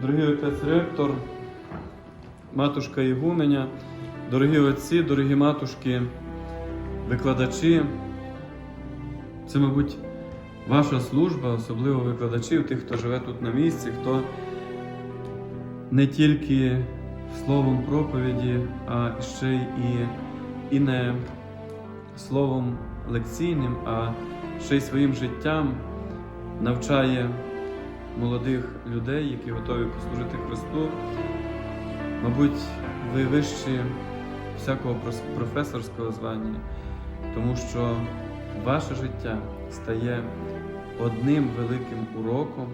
Дорогий отець ректор, матушка Ігуменя, дорогі отці, дорогі матушки, викладачі. Це, мабуть, ваша служба, особливо викладачів, тих, хто живе тут на місці, хто не тільки словом проповіді, а ще й і, не словом лекційним, а ще й своїм життям навчає молодих людей, які готові послужити Христу. Мабуть, ви вищі всякого професорського звання, тому що ваше життя стає одним великим уроком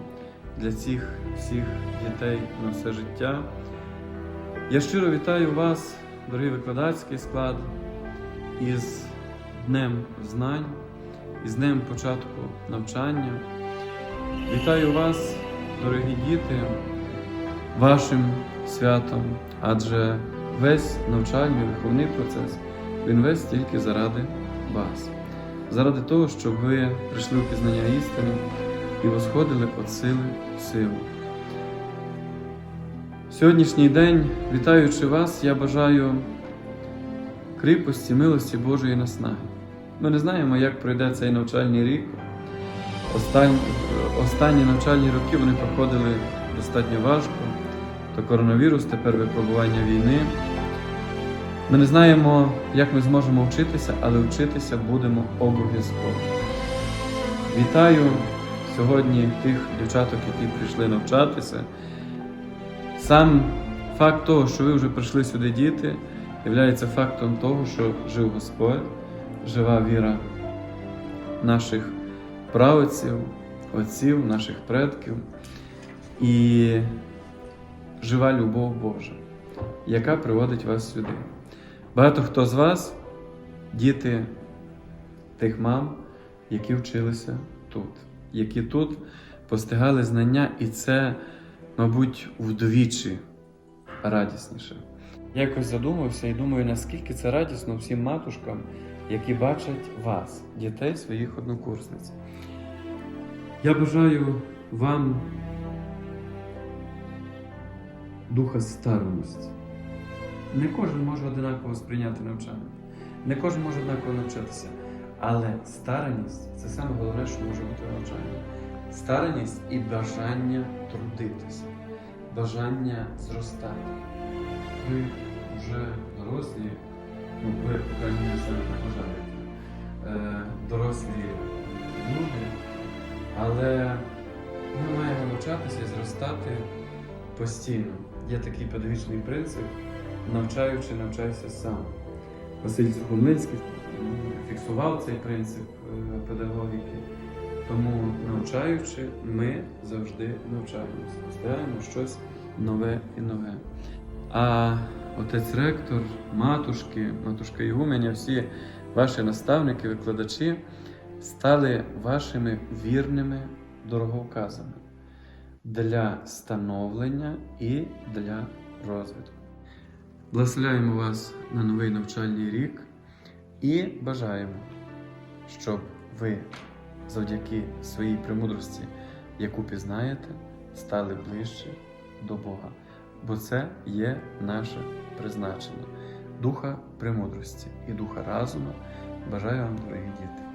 для цих всіх дітей на все життя. Я щиро вітаю вас, дорогий викладацький склад, із Днем знань, із Днем початку навчання. Вітаю вас, дорогі діти, вашим святом, адже весь навчальний виховний процес він весь тільки заради вас, заради того, щоб ви прийшли у пізнання істини і восходили від сили в силу. Сьогоднішній день, вітаючи вас, я бажаю кріпості, милості Божої наснаги. Ми не знаємо, як пройде цей навчальний рік. Остань, останні навчальні роки вони проходили достатньо важко. То коронавірус, тепер випробування війни. Ми не знаємо, як ми зможемо вчитися, але вчитися будемо обов'язково. Вітаю сьогодні тих дівчаток, які прийшли навчатися. Сам факт того, що ви вже прийшли сюди діти, є фактом того, що жив Господь, жива віра наших правоців, отців, наших предків і жива любов Божа, яка приводить вас сюди. Багато хто з вас діти тих мам, які вчилися тут, які тут постигали знання, і це, мабуть, вдвічі радісніше. Я якось задумався і думаю, наскільки це радісно всім матушкам, які бачать вас, дітей своїх однокурсниць. Я бажаю вам духа старості. Не кожен може одинаково сприйняти навчання, не кожен може однаково навчатися. Але стараність це саме головне, що може бути в навчанні. Стараність і бажання трудитися, бажання зростати. Ви вже дорослі, ну ви так вважаєте, е, дорослі люди, але ми маємо навчатися і зростати постійно. Є такий педагогічний принцип навчаючи, навчайся сам. Василь Сухомлинський фіксував цей принцип е, педагогіки. Тому навчаючи, ми завжди навчаємося, постараємо щось нове і нове. А отець ректор, матушки, матушка Ігуменя, всі ваші наставники, викладачі стали вашими вірними дороговказами для становлення і для розвитку. Благословляємо вас на новий навчальний рік і бажаємо, щоб ви завдяки своїй премудрості, яку пізнаєте, стали ближче до Бога. Бо це є наше призначення. Духа премудрості і духа разуму. Бажаю вам, дорогі діти.